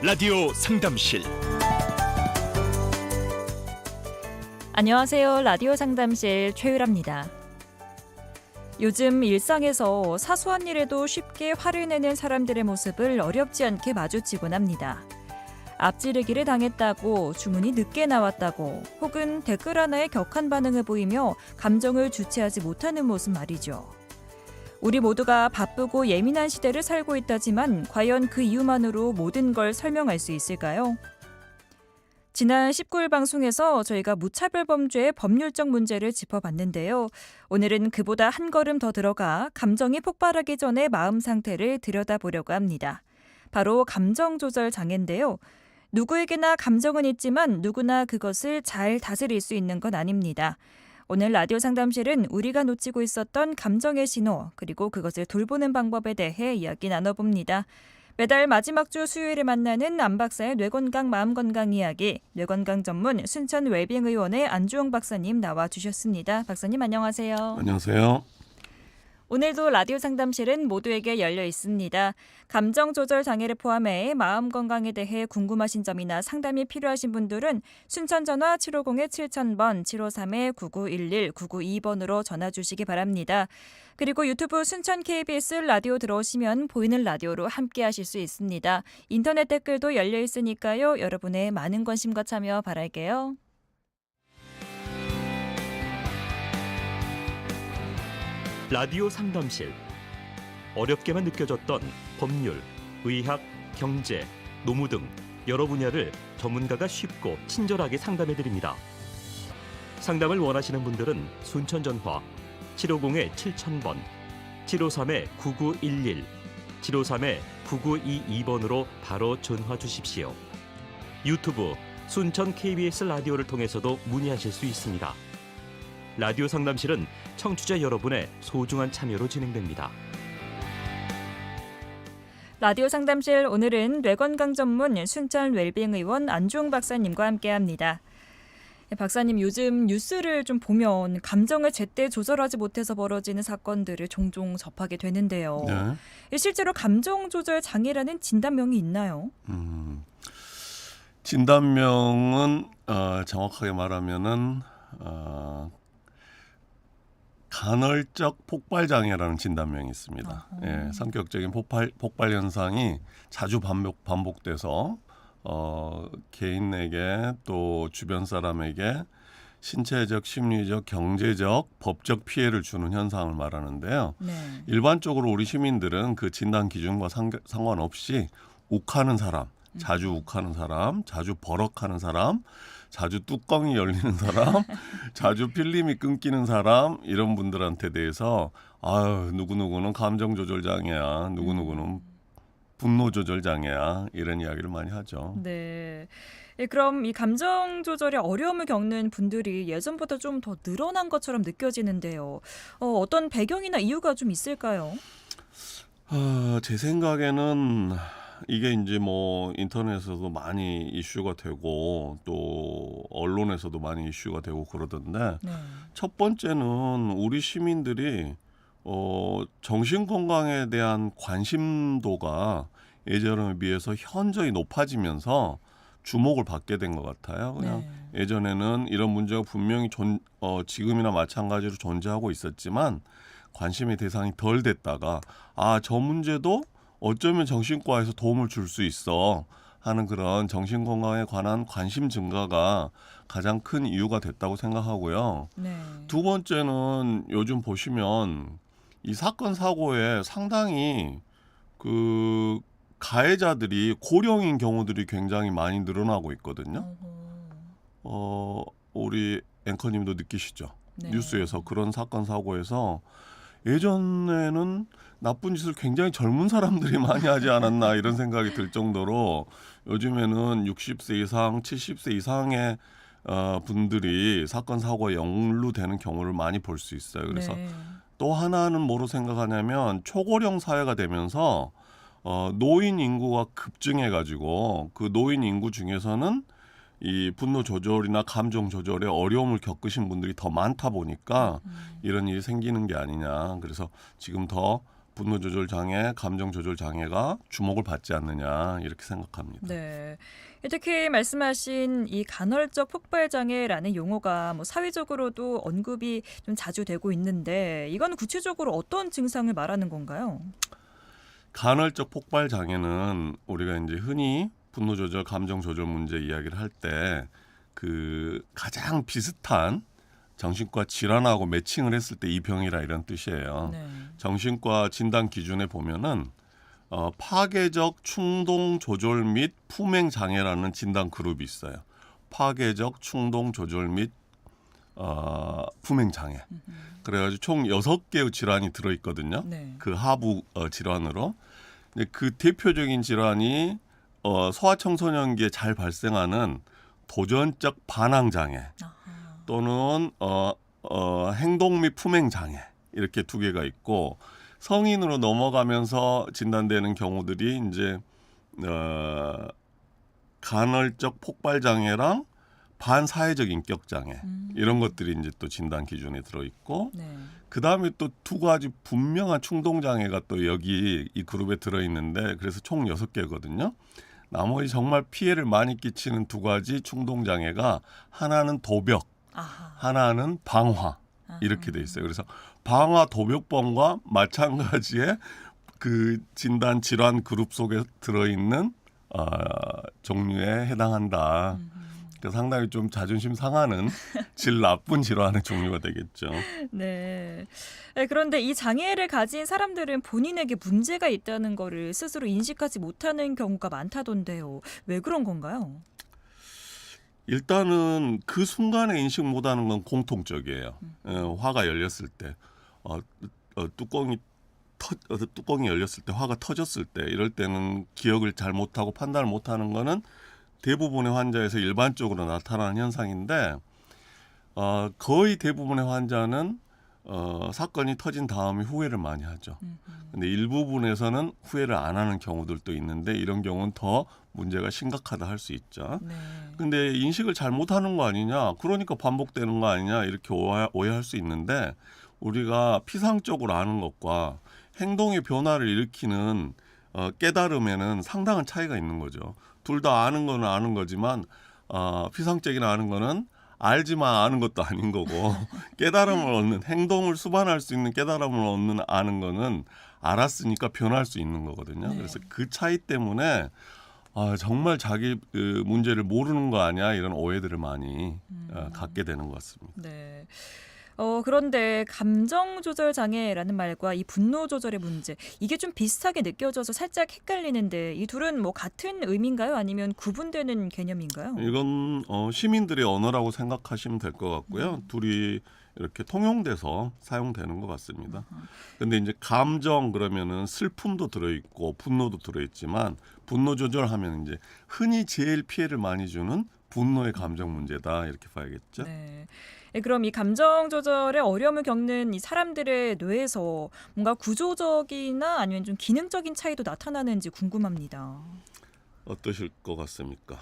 라디오 상담실 안녕하세요. 라디오 상담실 최유라입니다. 요즘 일상에서 사소한 일에도 쉽게 화를 내는 사람들의 모습을 어렵지 않게 마주치곤 합니다. 앞지르기를 당했다고 주문이 늦게 나왔다고 혹은 댓글 하나에 격한 반응을 보이며 감정을 주체하지 못하는 모습 말이죠. 우리 모두가 바쁘고 예민한 시대를 살고 있다지만 과연 그 이유만으로 모든 걸 설명할 수 있을까요? 지난 19일 방송에서 저희가 무차별 범죄의 법률적 문제를 짚어봤는데요. 오늘은 그보다 한 걸음 더 들어가 감정이 폭발하기 전에 마음 상태를 들여다보려고 합니다. 바로 감정 조절 장애인데요. 누구에게나 감정은 있지만 누구나 그것을 잘 다스릴 수 있는 건 아닙니다. 오늘 라디오 상담실은 우리가 놓치고 있었던 감정의 신호 그리고 그것을 돌보는 방법에 대해 이야기 나눠봅니다. 매달 마지막 주 수요일에 만나는 안 박사의 뇌건강 마음건강 이야기 뇌건강 전문 순천 웰빙 의원의 안주홍 박사님 나와 주셨습니다. 박사님 안녕하세요. 안녕하세요. 오늘도 라디오 상담실은 모두에게 열려 있습니다. 감정 조절 장애를 포함해 마음 건강에 대해 궁금하신 점이나 상담이 필요하신 분들은 순천 전화 750-7000번, 753-9911, 992번으로 전화 주시기 바랍니다. 그리고 유튜브 순천 KBS 라디오 들어오시면 보이는 라디오로 함께 하실 수 있습니다. 인터넷 댓글도 열려 있으니까요. 여러분의 많은 관심과 참여 바랄게요. 라디오 상담실 어렵게만 느껴졌던 법률, 의학, 경제, 노무 등 여러 분야를 전문가가 쉽고 친절하게 상담해 드립니다. 상담을 원하시는 분들은 순천 전화 750-7000번, 753-9911, 753-9922번으로 바로 전화 주십시오. 유튜브 순천 KBS 라디오를 통해서도 문의하실 수 있습니다. 라디오 상담실은 청취자 여러분의 소중한 참여로 진행됩니다. 라디오 상담실 오늘은 뇌건강 전문 순천 웰빙 의원 안주홍 박사님과 함께합니다. 네, 박사님 요즘 뉴스를 좀 보면 감정을 제때 조절하지 못해서 벌어지는 사건들을 종종 접하게 되는데요. 네. 실제로 감정 조절 장애라는 진단명이 있나요? 음, 진단명은 어, 정확하게 말하면은 어, 간헐적 폭발 장애라는 진단명이 있습니다. 아하. 예, 성격적인 폭발 폭발 현상이 자주 반복 반복돼서 어, 개인에게 또 주변 사람에게 신체적, 심리적, 경제적, 법적 피해를 주는 현상을 말하는데요. 네. 일반적으로 우리 시민들은 그 진단 기준과 상, 상관없이 욱하는 사람, 자주 욱하는 사람, 자주 버럭하는 사람, 자주 뚜껑이 열리는 사람, 자주 필름이 끊기는 사람 이런 분들한테 대해서 아유 누구 누구는 감정 조절 장애야, 누구 누구는 분노 조절 장애야 이런 이야기를 많이 하죠. 네. 예, 그럼 이 감정 조절에 어려움을 겪는 분들이 예전보다 좀 더 늘어난 것처럼 느껴지는데요. 어, 어떤 배경이나 이유가 좀 있을까요? 아, 제 생각에는 이게 이제 뭐 인터넷에서도 많이 이슈가 되고 또 언론에서도 많이 이슈가 되고 그러던데 네. 첫 번째는 우리 시민들이 어 정신 건강에 대한 관심도가 예전에 비해서 현저히 높아지면서 주목을 받게 된 것 같아요. 그냥 네. 예전에는 이런 문제가 분명히 존, 어, 지금이나 마찬가지로 존재하고 있었지만 관심의 대상이 덜 됐다가 아 저 문제도 어쩌면 정신과에서 도움을 줄 수 있어 하는 그런 정신 건강에 관한 관심 증가가 가장 큰 이유가 됐다고 생각하고요. 네. 두 번째는 요즘 보시면 이 사건 사고에 상당히 그 가해자들이 고령인 경우들이 굉장히 많이 늘어나고 있거든요. 어, 우리 앵커님도 느끼시죠? 네. 뉴스에서 그런 사건 사고에서 예전에는 나쁜 짓을 굉장히 젊은 사람들이 많이 하지 않았나 이런 생각이 들 정도로 요즘에는 60세 이상, 70세 이상의 어, 분들이 사건 사고에 연루되는 경우를 많이 볼 수 있어요. 그래서 네. 또 하나는 뭐로 생각하냐면 초고령 사회가 되면서 어, 노인 인구가 급증해 가지고 그 노인 인구 중에서는 이 분노 조절이나 감정 조절에 어려움을 겪으신 분들이 더 많다 보니까 음. 이런 일이 생기는 게 아니냐. 그래서 지금 더 분노 조절 장애, 감정 조절 장애가 주목을 받지 않느냐 이렇게 생각합니다. 네. 특히 말씀하신 이 간헐적 폭발 장애라는 용어가 뭐 사회적으로도 언급이 좀 자주 되고 있는데 이건 구체적으로 어떤 증상을 말하는 건가요? 간헐적 폭발 장애는 우리가 이제 흔히 분노 조절, 감정 조절 문제 이야기를 할 때 그 가장 비슷한 정신과 질환하고 매칭을 했을 때 이 병이라 이런 뜻이에요. 네. 정신과 진단 기준에 보면은 어, 파괴적 충동 조절 및 품행 장애라는 진단 그룹이 있어요. 파괴적 충동 조절 및 어, 품행 장애. 그래가지고 총 여섯 개의 질환이 들어 있거든요. 네. 그 하부 어, 질환으로. 근데 그 대표적인 질환이 어, 소아 청소년기에 잘 발생하는 도전적 반항 장애. 또는 어, 어, 행동 및 품행 장애 이렇게 두 개가 있고 성인으로 넘어가면서 진단되는 경우들이 이제 어, 간헐적 폭발 장애랑 반사회적 인격 장애 음. 이런 것들이 이제 또 진단 기준에 들어 있고 네. 그 다음에 또 두 가지 분명한 충동 장애가 또 여기 이 그룹에 들어 있는데 그래서 총 여섯 개거든요. 나머지 정말 피해를 많이 끼치는 두 가지 충동 장애가 하나는 도벽, 아하. 하나는 방화 이렇게 돼 있어요. 그래서 방화 도벽범과 마찬가지의 그 진단 질환 그룹 속에 들어 있는 어, 종류에 해당한다. 음. 상당히 좀 자존심 상하는 질 나쁜 질환의 종류가 되겠죠. 네. 네, 그런데 이 장애를 가진 사람들은 본인에게 문제가 있다는 거를 스스로 인식하지 못하는 경우가 많다던데요. 왜 그런 건가요? 일단은 그 순간에 인식 못하는 건 공통적이에요. 어, 화가 열렸을 때, 어, 어, 뚜껑이 터, 어, 뚜껑이 열렸을 때, 화가 터졌을 때, 이럴 때는 기억을 잘 못하고 판단을 못하는 거는 대부분의 환자에서 일반적으로 나타나는 현상인데, 어, 거의 대부분의 환자는 어, 사건이 터진 다음에 후회를 많이 하죠. 근데 일부분에서는 후회를 안 하는 경우들도 있는데 이런 경우는 더 문제가 심각하다 할 수 있죠. 네. 근데 인식을 잘못하는 거 아니냐, 그러니까 반복되는 거 아니냐 이렇게 오해, 오해할 수 있는데 우리가 피상적으로 아는 것과 행동의 변화를 일으키는 어, 깨달음에는 상당한 차이가 있는 거죠. 둘 다 아는 거는 아는 거지만 어, 피상적인 아는 거는 알지만 아는 것도 아닌 거고 깨달음을 얻는 행동을 수반할 수 있는 깨달음을 얻는 아는 거는 알았으니까 변할 수 있는 거거든요. 네. 그래서 그 차이 때문에 아, 정말 자기 그 문제를 모르는 거 아니야 이런 오해들을 많이 어, 갖게 되는 것 같습니다. 네. 어, 그런데 감정 조절 장애라는 말과 이 분노 조절의 문제 이게 좀 비슷하게 느껴져서 살짝 헷갈리는데 이 둘은 뭐 같은 의미인가요? 아니면 구분되는 개념인가요? 이건 어, 시민들의 언어라고 생각하시면 될 것 같고요. 둘이 이렇게 통용돼서 사용되는 것 같습니다. 근데 이제 감정 그러면은 슬픔도 들어있고 분노도 들어있지만 분노 조절하면 이제 흔히 제일 피해를 많이 주는 분노의 감정 문제다 이렇게 봐야겠죠. 네. 예, 그럼 이 감정 조절에 어려움을 겪는 이 사람들의 뇌에서 뭔가 구조적이나 아니면 좀 기능적인 차이도 나타나는지 궁금합니다. 어떠실 것 같습니까?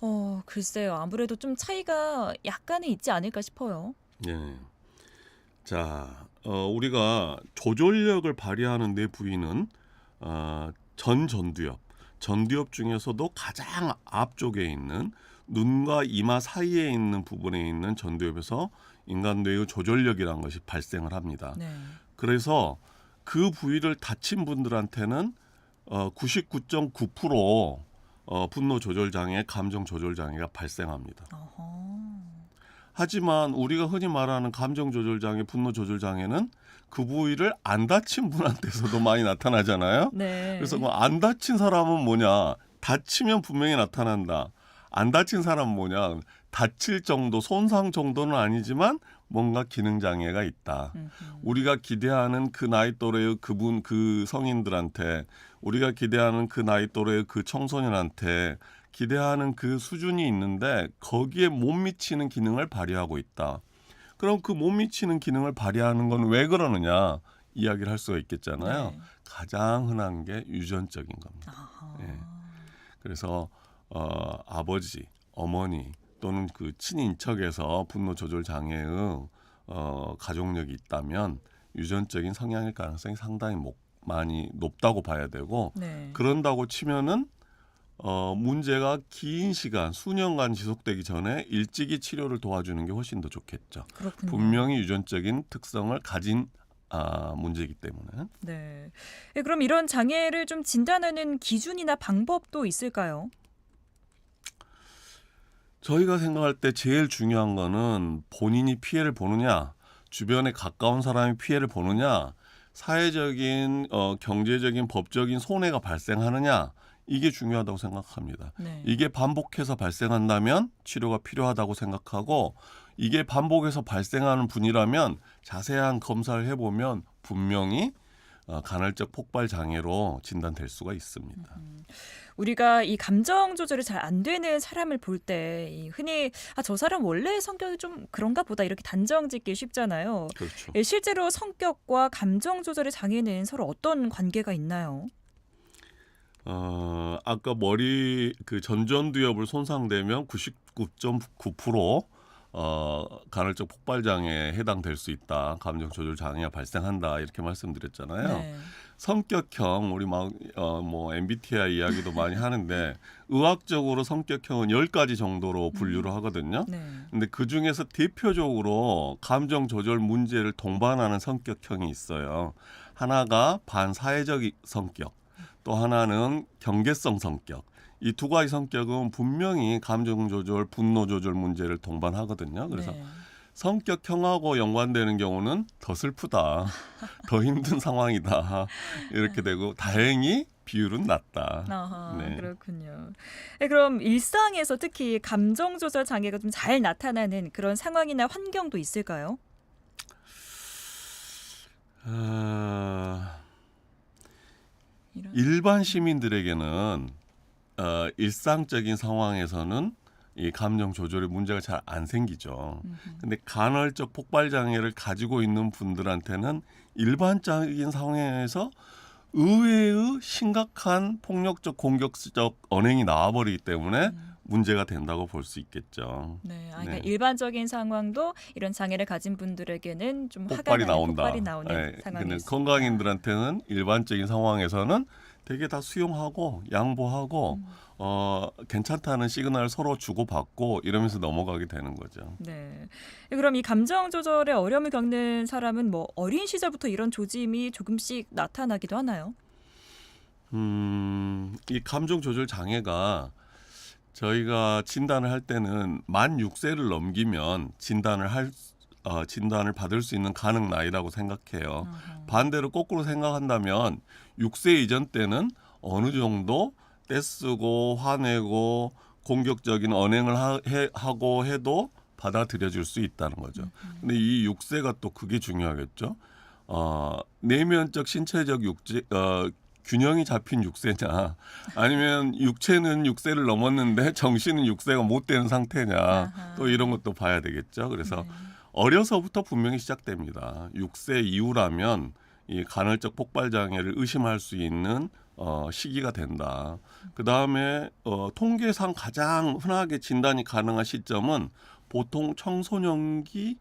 어, 글쎄요. 아무래도 좀 차이가 약간은 있지 않을까 싶어요. 예. 자, 어, 우리가 조절력을 발휘하는 뇌 부위는 어, 전전두엽, 전두엽 중에서도 가장 앞쪽에 있는 눈과 이마 사이에 있는 부분에 있는 전두엽에서 인간 뇌의 조절력이라는 것이 발생을 합니다. 네. 그래서 그 부위를 다친 분들한테는 어, 99.9% 어, 분노 조절 장애, 감정 조절 장애가 발생합니다. 어허. 하지만 우리가 흔히 말하는 감정 조절 장애, 분노 조절 장애는 그 부위를 안 다친 분한테서도 많이 나타나잖아요. 네. 그래서 그 안 다친 사람은 뭐냐? 다치면 분명히 나타난다. 안 다친 사람은 뭐냐? 다칠 정도, 손상 정도는 아니지만 뭔가 기능 장애가 있다. 음흠. 우리가 기대하는 그 나이 또래의 그분 그 성인들한테 우리가 기대하는 그 나이 또래의 그 청소년한테 기대하는 그 수준이 있는데 거기에 못 미치는 기능을 발휘하고 있다. 그럼 그 못 미치는 기능을 발휘하는 건 왜 그러느냐 이야기를 할 수가 있겠잖아요. 네. 가장 흔한 게 유전적인 겁니다. 아하. 예. 그래서 어, 아버지, 어머니 또는 그 친인척에서 분노 조절 장애의 어, 가족력이 있다면 유전적인 성향일 가능성이 상당히 목- 많이 높다고 봐야 되고 네. 그런다고 치면은 어, 문제가 긴 시간 수년간 지속되기 전에 일찍이 치료를 도와주는 게 훨씬 더 좋겠죠. 그렇군요. 분명히 유전적인 특성을 가진 아, 문제이기 때문에 네. 예, 그럼 이런 장애를 좀 진단하는 기준이나 방법도 있을까요? 저희가 생각할 때 제일 중요한 거는 본인이 피해를 보느냐, 주변에 가까운 사람이 피해를 보느냐, 사회적인 어, 경제적인 법적인 손해가 발생하느냐 이게 중요하다고 생각합니다. 네. 이게 반복해서 발생한다면 치료가 필요하다고 생각하고 이게 반복해서 발생하는 분이라면 자세한 검사를 해보면 분명히 어, 간헐적 폭발 장애로 진단될 수가 있습니다. 우리가 이 감정 조절이 잘 안 되는 사람을 볼 때 흔히 아 저 사람 원래 성격이 좀 그런가 보다 이렇게 단정짓기 쉽잖아요. 그렇죠. 예, 실제로 성격과 감정 조절의 장애는 서로 어떤 관계가 있나요? 어, 아까 머리 그 전전두엽을 손상되면 99.9% 어, 간헐적 폭발 장애에 해당될 수 있다. 감정 조절 장애가 발생한다. 이렇게 말씀드렸잖아요. 네. 성격형 우리 막어뭐 MBTI 이야기도 많이 하는데 의학적으로 성격형은 10가지 정도로 분류를 하거든요. 네. 근데 그 중에서 대표적으로 감정 조절 문제를 동반하는 성격형이 있어요. 하나가 반사회적 성격, 또 하나는 경계성 성격. 이 두 가지 성격은 분명히 감정 조절, 분노 조절 문제를 동반하거든요. 그래서 네. 성격형하고 연관되는 경우는 더 슬프다, 더 힘든 상황이다 이렇게 되고 다행히 비율은 낮다. 아하, 네. 그렇군요. 네, 그럼 일상에서 특히 감정 조절 장애가 좀 잘 나타나는 그런 상황이나 환경도 있을까요? 아. 일반 시민들에게는 어, 일상적인 상황에서는 이 감정 조절에 문제가 잘 안 생기죠. 음흠. 근데 간헐적 폭발 장애를 가지고 있는 분들한테는 일반적인 상황에서 의외의 심각한 폭력적 공격적 언행이 나와버리기 때문에 음. 문제가 된다고 볼 수 있겠죠. 네, 아, 그러니까 네. 일반적인 상황도 이런 장애를 가진 분들에게는 좀 폭발이 나온다. 폭발이 나오는 예, 상황이 있습니다. 건강인들한테는 일반적인 상황에서는 되게 다 수용하고 양보하고 음. 어 괜찮다는 시그널을 서로 주고받고 이러면서 넘어가게 되는 거죠. 네. 그럼 이 감정 조절에 어려움을 겪는 사람은 뭐 어린 시절부터 이런 조짐이 조금씩 나타나기도 하나요? 음, 이 감정 조절 장애가 저희가 진단을 할 때는 만 6세를 넘기면 진단을 할 어, 진단을 받을 수 있는 가능 나이라고 생각해요. 아하. 반대로 거꾸로 생각한다면 6세 이전 때는 어느 정도 떼쓰고 화내고 공격적인 언행을 하, 해, 하고 해도 받아들여질 수 있다는 거죠. 근데 이 6세가 또 그게 중요하겠죠. 어, 내면적 신체적 육체 어, 균형이 잡힌 6세냐 아니면 육체는 6세를 넘었는데 정신은 6세가 못 되는 상태냐 아하. 또 이런 것도 봐야 되겠죠. 그래서 네. 어려서부터 분명히 시작됩니다. 6세 이후라면 이 간헐적 폭발 장애를 의심할 수 있는 어, 시기가 된다. 그 다음에 어, 통계상 가장 흔하게 진단이 가능한 시점은 보통 청소년기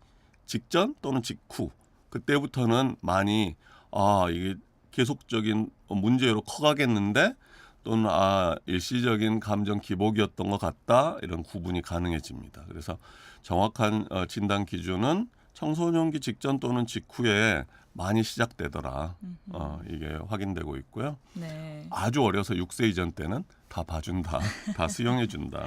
직전 또는 직후 그때부터는 많이 아 이게 계속적인 문제로 커가겠는데 또는 아 일시적인 감정 기복이었던 것 같다 이런 구분이 가능해집니다. 그래서 정확한 어, 진단 기준은 청소년기 직전 또는 직후에 많이 시작되더라. 어, 이게 확인되고 있고요. 네. 아주 어려서 6세 이전 때는 다 봐준다, 다 수용해준다.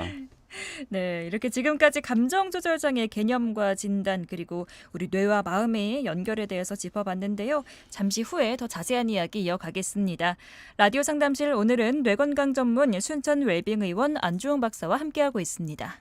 네, 이렇게 지금까지 감정 조절 장애 개념과 진단 그리고 우리 뇌와 마음의 연결에 대해서 짚어봤는데요. 잠시 후에 더 자세한 이야기 이어가겠습니다. 라디오 상담실 오늘은 뇌 건강 전문 순천 웰빙 의원 안주홍 박사와 함께하고 있습니다.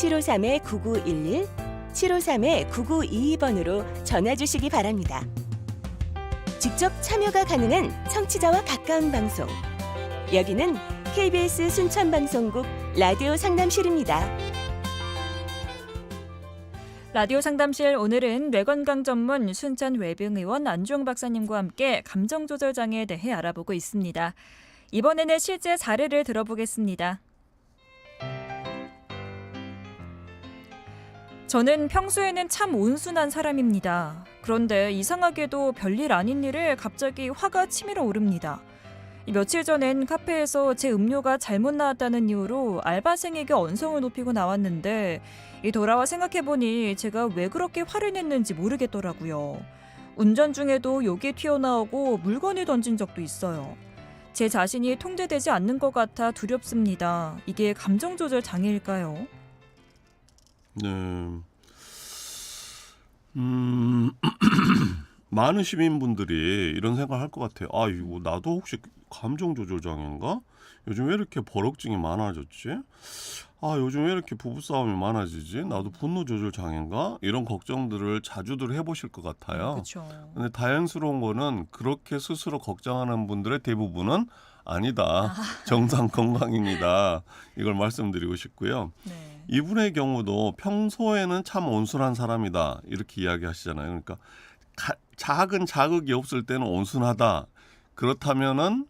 753-9911, 753-9922번으로 전화 주시기 바랍니다. 직접 참여가 가능한 청취자와 가까운 방송. 여기는 KBS 순천방송국 라디오 상담실입니다. 라디오 상담실 오늘은 뇌건강 전문 순천 외병의원 안주홍 박사님과 함께 감정 조절 장애에 대해 알아보고 있습니다. 이번에는 실제 사례를 들어보겠습니다. 저는 평소에는 참 온순한 사람입니다. 그런데 이상하게도 별일 아닌 일에 갑자기 화가 치밀어 오릅니다. 이 며칠 전엔 카페에서 제 음료가 잘못 나왔다는 이유로 알바생에게 언성을 높이고 나왔는데 이 돌아와 생각해보니 제가 왜 그렇게 화를 냈는지 모르겠더라고요. 운전 중에도 욕이 튀어나오고 물건을 던진 적도 있어요. 제 자신이 통제되지 않는 것 같아 두렵습니다. 이게 감정 조절 장애일까요? 네. 음, 많은 시민분들이 이런 생각을 할 것 같아요. 아, 이거 나도 혹시 감정 조절 장애인가? 요즘 왜 이렇게 버럭증이 많아졌지? 아, 요즘 왜 이렇게 부부싸움이 많아지지? 나도 분노 조절 장애인가? 이런 걱정들을 자주들 해보실 것 같아요. 그렇죠. 근데 다행스러운 거는 그렇게 스스로 걱정하는 분들의 대부분은 아니다. 정상 건강입니다. 이걸 말씀드리고 싶고요. 네. 이분의 경우도 평소에는 참 온순한 사람이다 이렇게 이야기하시잖아요. 그러니까 가- 작은 자극이 없을 때는 온순하다. 그렇다면은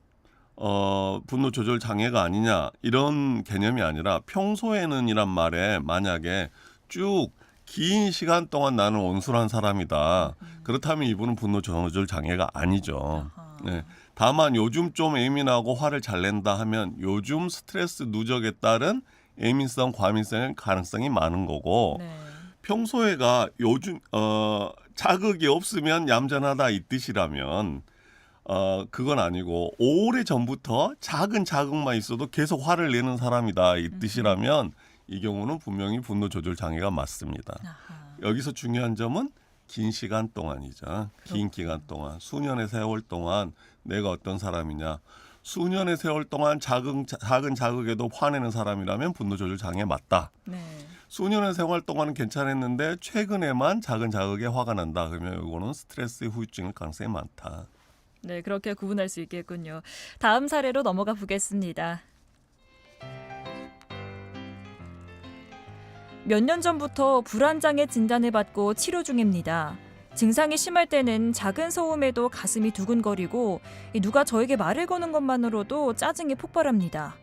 어, 분노 조절 장애가 아니냐 이런 개념이 아니라 평소에는이란 말에 만약에 쭉 긴 시간 동안 나는 온순한 사람이다. 그렇다면 이분은 분노 조절 장애가 아니죠. 아하. 네. 다만 요즘 좀 예민하고 화를 잘 낸다 하면 요즘 스트레스 누적에 따른 예민성, 과민성의 가능성이 많은 거고 네. 평소에가 요즘 어 자극이 없으면 얌전하다 이 뜻이라면 어 그건 아니고 오래 전부터 작은 자극만 있어도 계속 화를 내는 사람이다 이 뜻이라면 이 경우는 분명히 분노 조절 장애가 맞습니다. 아하. 여기서 중요한 점은 긴 시간 동안이죠. 긴 기간 동안 수년의 세월 동안 내가 어떤 사람이냐. 수년의 세월 동안 작은 작은 자극에도 화내는 사람이라면 분노 조절 장애 맞다. 네. 수년의 생활 동안은 괜찮았는데 최근에만 작은 자극에 화가 난다. 그러면 이거는 스트레스의 후유증일 가능성이 많다. 네, 그렇게 구분할 수 있겠군요. 다음 사례로 넘어가 보겠습니다. 몇 년 전부터 불안장애 진단을 받고 치료 중입니다. 증상이 심할 때는 작은 소음에도 가슴이 두근거리고 이 누가 저에게 말을 거는 것만으로도 짜증이 폭발합니다.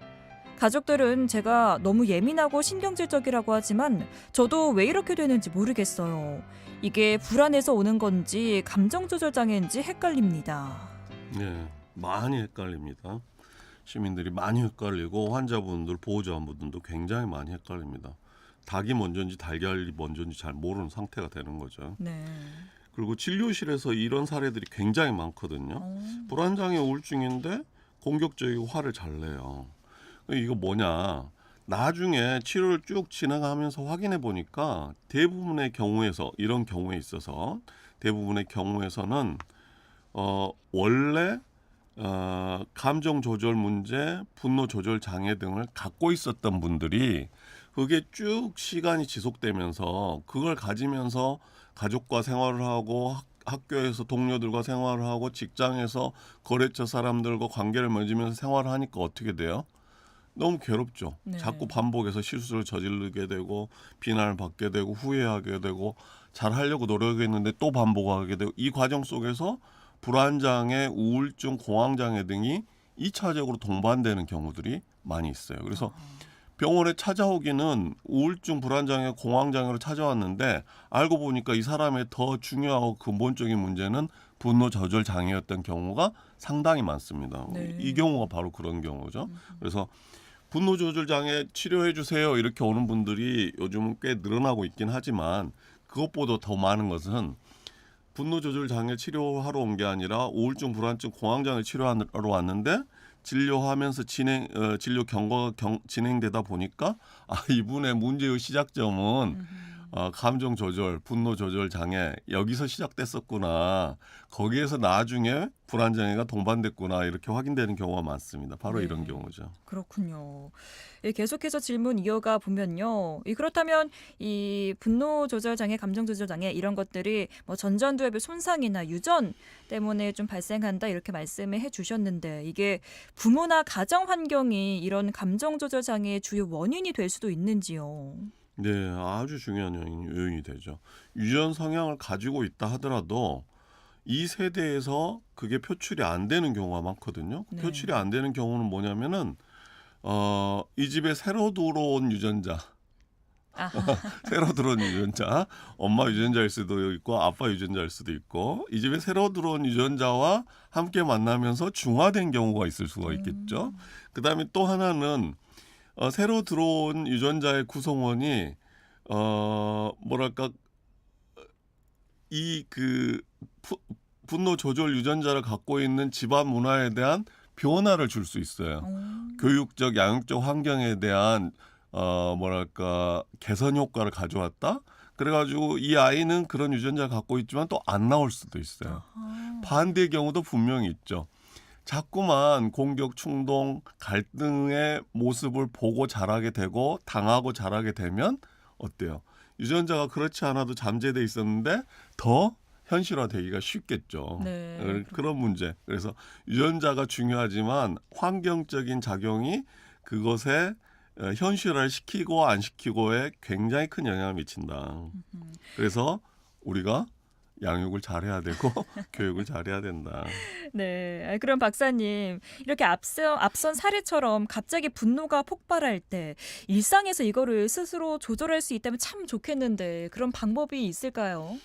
가족들은 제가 너무 예민하고 신경질적이라고 하지만 저도 왜 이렇게 되는지 모르겠어요. 이게 불안해서 오는 건지 감정 조절 장애인지 헷갈립니다. 네, 많이 헷갈립니다. 시민들이 많이 헷갈리고 환자분들, 보호자분들도 굉장히 많이 헷갈립니다. 닭이 먼저인지 달걀이 먼저인지 잘 모르는 상태가 되는 거죠. 네. 그리고 진료실에서 이런 사례들이 굉장히 많거든요. 어, 불안장애 우울증인데 공격적이고 화를 잘 내요. 이거 뭐냐? 나중에 치료를 쭉 진행하면서 확인해 보니까 대부분의 경우에서 이런 경우에 있어서 대부분의 경우에서는 어 원래 어 감정 조절 문제, 분노 조절 장애 등을 갖고 있었던 분들이 그게 쭉 시간이 지속되면서 그걸 가지면서 가족과 생활을 하고 학, 학교에서 동료들과 생활을 하고 직장에서 거래처 사람들과 관계를 맺으면서 생활을 하니까 어떻게 돼요? 너무 괴롭죠. 네. 자꾸 반복해서 실수를 저지르게 되고 비난을 받게 되고 후회하게 되고 잘 하려고 노력했는데 또 반복하게 되고 이 과정 속에서 불안장애, 우울증, 공황장애 등이 이차적으로 동반되는 경우들이 많이 있어요. 그래서 병원에 찾아오기는 우울증, 불안장애, 공황장애로 찾아왔는데 알고 보니까 이 사람의 더 중요하고 근본적인 문제는 분노 조절 장애였던 경우가 상당히 많습니다. 네. 이 경우가 바로 그런 경우죠. 그래서 분노 조절 장애 치료해 주세요 이렇게 오는 분들이 요즘은 꽤 늘어나고 있긴 하지만 그것보다 더 많은 것은 분노 조절 장애 치료하러 온 게 아니라 우울증, 불안증, 공황장애 치료하러 왔는데 진료하면서 진행 어, 진료 경과가 경, 진행되다 보니까 아 이분의 문제의 시작점은 어, 감정 조절, 분노 조절 장애 여기서 시작됐었구나. 거기에서 나중에 불안 장애가 동반됐구나 이렇게 확인되는 경우가 많습니다. 바로 네. 이런 경우죠. 그렇군요. 예, 계속해서 질문 이어가 보면요. 이 그렇다면 이 분노 조절 장애, 감정 조절 장애 이런 것들이 뭐 전전두엽의 손상이나 유전 때문에 좀 발생한다 이렇게 말씀을 해주셨는데 이게 부모나 가정 환경이 이런 감정 조절 장애의 주요 원인이 될 수도 있는지요. 네, 아주 중요한 요인, 요인이 되죠. 유전 성향을 가지고 있다 하더라도 이 세대에서 그게 표출이 안 되는 경우가 많거든요. 네. 표출이 안 되는 경우는 뭐냐면은 어, 이 집에 새로 들어온 유전자. 새로 들어온 유전자, 엄마 유전자일 수도 있고 아빠 유전자일 수도 있고 이 집에 새로 들어온 유전자와 함께 만나면서 중화된 경우가 있을 수가 있겠죠. 그다음에 또 하나는 어, 새로 들어온 유전자의 구성원이 어 뭐랄까 이 그 분노 조절 유전자를 갖고 있는 집안 문화에 대한 변화를 줄 수 있어요. 어. 교육적 양육적 환경에 대한 어 뭐랄까 개선 효과를 가져왔다. 그래가지고 이 아이는 그런 유전자를 갖고 있지만 또 안 나올 수도 있어요. 아하. 반대의 경우도 분명히 있죠. 자꾸만 공격, 충동, 갈등의 모습을 보고 자라게 되고 당하고 자라게 되면 어때요? 유전자가 그렇지 않아도 잠재돼 있었는데 더 현실화되기가 쉽겠죠. 네. 어, 그런 문제. 그래서 유전자가 중요하지만 환경적인 작용이 그것에 어, 현실화를 시키고 안 시키고에 굉장히 큰 영향을 미친다. 그래서 우리가 양육을 잘해야 되고 교육을 잘해야 된다. 네. 아, 그럼 박사님 이렇게 앞서 앞선 사례처럼 갑자기 분노가 폭발할 때 일상에서 이거를 스스로 조절할 수 있다면 참 좋겠는데 그런 방법이 있을까요?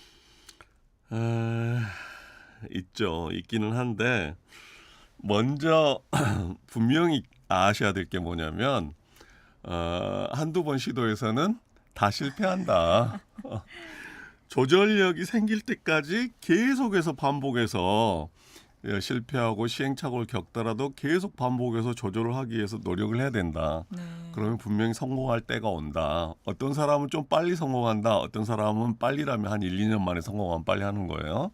에, 있죠. 있기는 한데 먼저 분명히 아셔야 될 게 뭐냐면 어, 한두 번 시도해서는 다 실패한다. 어, 조절력이 생길 때까지 계속해서 반복해서 예, 실패하고 시행착오를 겪더라도 계속 반복해서 조절을 하기 위해서 노력을 해야 된다. 네. 그러면 분명히 성공할 때가 온다. 어떤 사람은 좀 빨리 성공한다. 어떤 사람은 빨리라면 한 1, 2년 만에 성공하면 빨리 하는 거예요.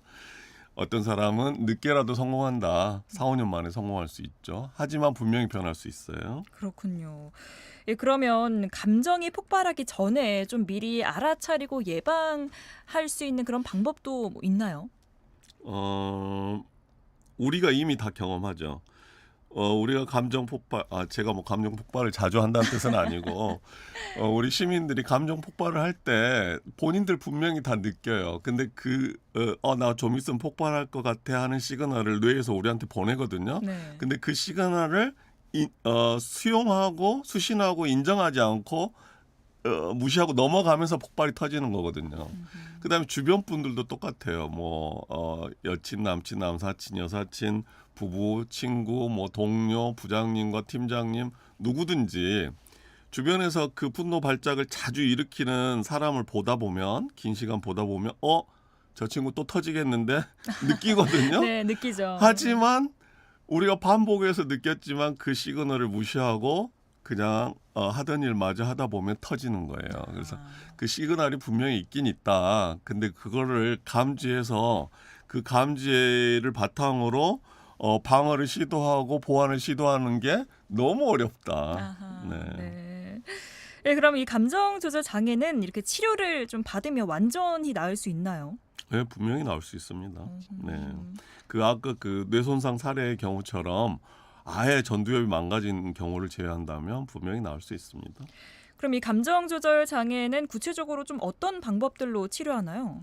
어떤 사람은 늦게라도 성공한다. 4, 5년 만에 성공할 수 있죠. 하지만 분명히 변할 수 있어요. 그렇군요. 예, 그러면 감정이 폭발하기 전에 좀 미리 알아차리고 예방할 수 있는 그런 방법도 뭐 있나요? 어, 우리가 이미 다 경험하죠. 어, 우리가 감정 폭발, 아, 제가 뭐 감정 폭발을 자주 한다는 뜻은 아니고, 어, 우리 시민들이 감정 폭발을 할 때 본인들 분명히 다 느껴요. 근데 그, 어, 어, 나좀 있으면 폭발할 것 같아 하는 시그널을 뇌에서 우리한테 보내거든요. 네. 근데 그 시그널을 이, 어, 수용하고 수신하고 인정하지 않고 어, 무시하고 넘어가면서 폭발이 터지는 거거든요. 그다음에 주변 분들도 똑같아요. 뭐 어, 여친, 남친, 남사친, 여사친, 부부, 친구, 뭐 동료, 부장님과 팀장님 누구든지 주변에서 그 분노 발작을 자주 일으키는 사람을 보다 보면 긴 시간 보다 보면 어 저 친구 또 터지겠는데 느끼거든요. 네, 느끼죠. 하지만 우리가 반복해서 느꼈지만 그 시그널을 무시하고 그냥 어, 하던 일 마저 하다 보면 터지는 거예요. 그래서 아, 그 시그널이 분명히 있긴 있다. 근데 그거를 감지해서 그 감지를 바탕으로 어, 방어를 시도하고 보완을 시도하는 게 너무 어렵다. 아하, 네. 네. 네, 그럼 이 감정 조절 장애는 이렇게 치료를 좀 받으면 완전히 나을 수 있나요? 네, 분명히 나올 수 있습니다. 네. 음. 그 아까 그 뇌손상 사례의 경우처럼 아예 전두엽이 망가진 경우를 제외한다면 분명히 나올 수 있습니다. 그럼 이 감정 조절 장애는 구체적으로 좀 어떤 방법들로 치료하나요?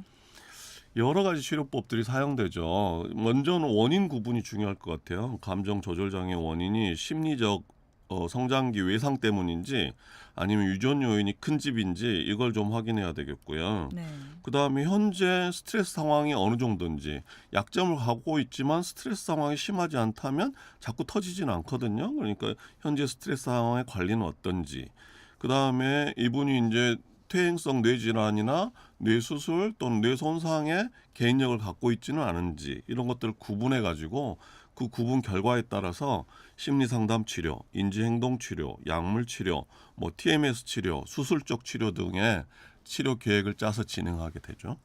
여러 가지 치료법들이 사용되죠. 먼저는 원인 구분이 중요할 것 같아요. 감정 조절 장애 원인이 심리적 어, 성장기 외상 때문인지 아니면 유전 요인이 큰 집인지 이걸 좀 확인해야 되겠고요. 네. 그 다음에 현재 스트레스 상황이 어느 정도인지 약점을 갖고 있지만 스트레스 상황이 심하지 않다면 자꾸 터지지는 않거든요. 그러니까 현재 스트레스 상황의 관리는 어떤지. 그 다음에 이분이 이제 퇴행성 뇌질환이나 뇌수술 또는 뇌손상의 개인력을 갖고 있지는 않은지 이런 것들을 구분해 가지고 그 구분 결과에 따라서 심리 상담 치료, 인지 행동 치료, 약물 치료, 뭐 TMS 치료, 수술적 치료 등의 치료 계획을 짜서 진행하게 되죠.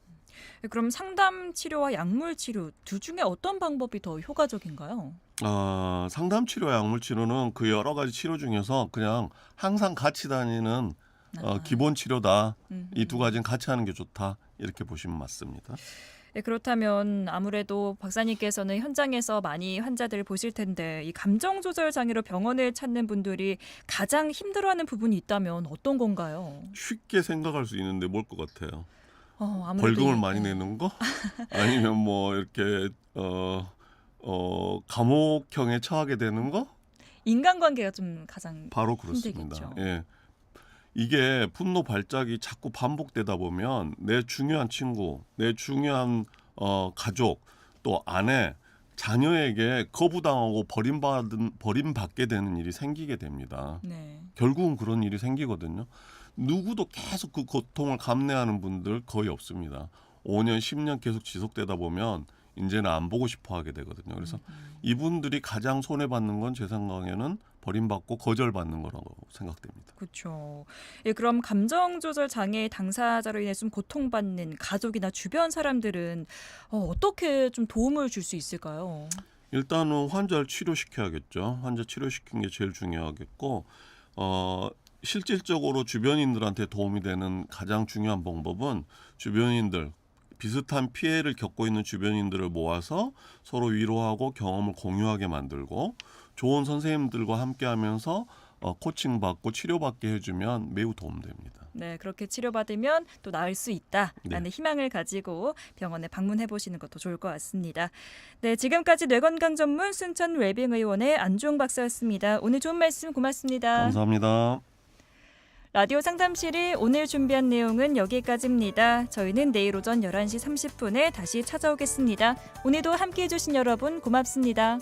그럼 상담 치료와 약물 치료 둘 중에 어떤 방법이 더 효과적인가요? 어, 상담 치료와 약물 치료는 그 여러 가지 치료 중에서 그냥 항상 같이 다니는 어, 아, 기본 치료다. 음, 이두 가지는 같이 하는 게 좋다. 이렇게 보시면 맞습니다. 네, 그렇다면 아무래도 박사님께서는 현장에서 많이 환자들을 보실 텐데 이 감정 조절 장애로 병원을 찾는 분들이 가장 힘들어하는 부분이 있다면 어떤 건가요? 쉽게 생각할 수 있는데 뭘 것 같아요? 어, 아무래도 벌금을 이- 많이 네. 내는 거? 아니면 뭐 이렇게 어, 어, 감옥형에 처하게 되는 거? 인간관계가 좀 가장 바로 그렇습니다. 힘들겠죠. 예. 이게 분노 발작이 자꾸 반복되다 보면 내 중요한 친구, 내 중요한 어, 가족, 또 아내, 자녀에게 거부당하고 버림받은 버림받게 되는 일이 생기게 됩니다. 네. 결국은 그런 일이 생기거든요. 누구도 계속 그 고통을 감내하는 분들 거의 없습니다. 5년, 10년 계속 지속되다 보면 이제는 안 보고 싶어 하게 되거든요. 그래서 이분들이 가장 손해 받는 건 제 생각에는 버림받고 거절받는 거라고 생각됩니다. 그렇죠. 예, 그럼 감정 조절 장애 당사자로 인해 좀 고통받는 가족이나 주변 사람들은 어, 어떻게 좀 도움을 줄 수 있을까요? 일단은 환자를 치료시켜야겠죠. 환자 치료시키는 게 제일 중요하겠고 어 실질적으로 주변인들한테 도움이 되는 가장 중요한 방법은 주변인들 비슷한 피해를 겪고 있는 주변인들을 모아서 서로 위로하고 경험을 공유하게 만들고 좋은 선생님들과 함께하면서 어, 코칭 받고 치료받게 해주면 매우 도움됩니다. 네, 그렇게 치료받으면 또 나을 수 있다라는 네. 희망을 가지고 병원에 방문해 보시는 것도 좋을 것 같습니다. 네, 지금까지 뇌건강 전문 순천 웰빙 의원의 안종 박사였습니다. 오늘 좋은 말씀 고맙습니다. 감사합니다. 라디오 상담실이 오늘 준비한 내용은 여기까지입니다. 저희는 내일 오전 11시 30분에 다시 찾아오겠습니다. 오늘도 함께 해주신 여러분 고맙습니다.